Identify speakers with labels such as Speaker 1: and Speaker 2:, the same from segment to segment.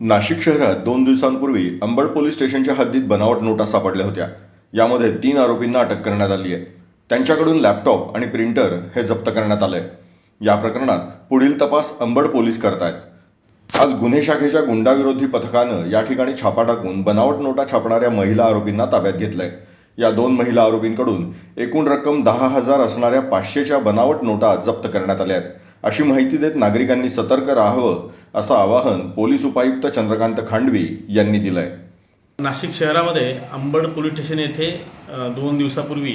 Speaker 1: नाशिक शहरात दोन दिवसांपूर्वी अंबड पोलीस स्टेशनच्या हद्दीत बनावट नोटा सापडल्या होत्या. यामध्ये तीन आरोपींना अटक करण्यात आली आहे. त्यांच्याकडून लॅपटॉप आणि प्रिंटर हे जप्त करण्यात आलंय. या प्रकरणात पुढील तपास अंबड पोलीस करतायत. आज गुन्हे शाखेच्या गुंडाविरोधी पथकानं या ठिकाणी छापा टाकून बनावट नोटा छापणाऱ्या महिला आरोपींना ताब्यात घेतलंय. या दोन महिला आरोपींकडून एकूण रक्कम दहा हजार असणाऱ्या पाचशेच्या बनावट नोटा जप्त करण्यात आल्या आहेत. अशी माहिती देत नागरिकांनी सतर्क राहावं असं आवाहन पोलीस उपायुक्त चंद्रकांत खांडवी यांनी दिलंय.
Speaker 2: नाशिक शहरामध्ये अंबड पोलीस स्टेशन येथे दोन दिवसापूर्वी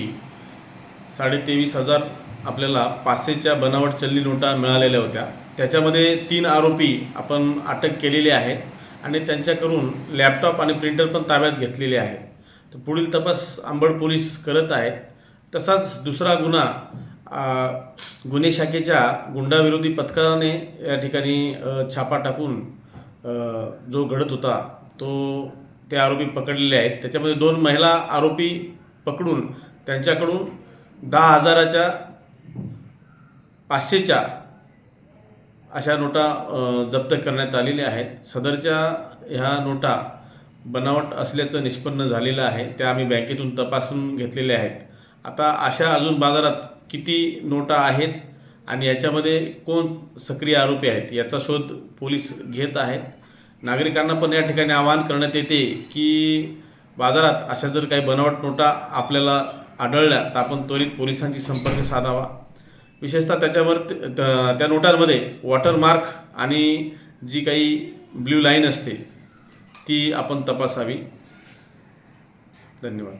Speaker 2: साडेतेवीस हजार आपल्याला पाचशेच्या बनावट चल्ली नोटा मिळालेल्या होत्या. त्याच्यामध्ये तीन आरोपी आपण अटक केलेले आहेत आणि त्यांच्याकडून लॅपटॉप आणि प्रिंटर पण ताब्यात घेतलेले आहेत. तर पुढील तपास आंबड पोलीस करत आहेत. तसाच दुसरा गुन्हा गुन्हे शाखेच्या गुंडाविरोधी पथकाने या ठिकाणी छापा टाकून जो घडत होता तो ते आरोपी पकडलेले आहेत. त्याच्यामध्ये दोन महिला आरोपी पकडून त्यांच्याकडून दहा हजाराच्या पाचशेच्या अशा नोटा जप्त करण्यात आलेल्या आहेत. सदरच्या ह्या नोटा बनावट असल्याचं निष्पन्न झालेलं आहे. त्या आम्ही बँकेतून तपासून घेतलेल्या आहेत. आता अशा अजून बाजारात किती नोटा आहेत आणि याच्यामध्ये कोण सक्रिय आरोपी आहेत याचा शोध पोलीस घेत आहेत. नागरिकांना पण या ठिकाणी आवाहन करण्यात येते की बाजारात अशा जर काही बनावट नोटा आपल्याला आढळल्या तर आपण त्वरित पोलिसांशी संपर्क साधावा. विशेषतः त्याच्यावर त- त्या नोटांमध्ये वॉटरमार्क आणि जी काही ब्ल्यू लाईन असते ती आपण तपासावी. धन्यवाद.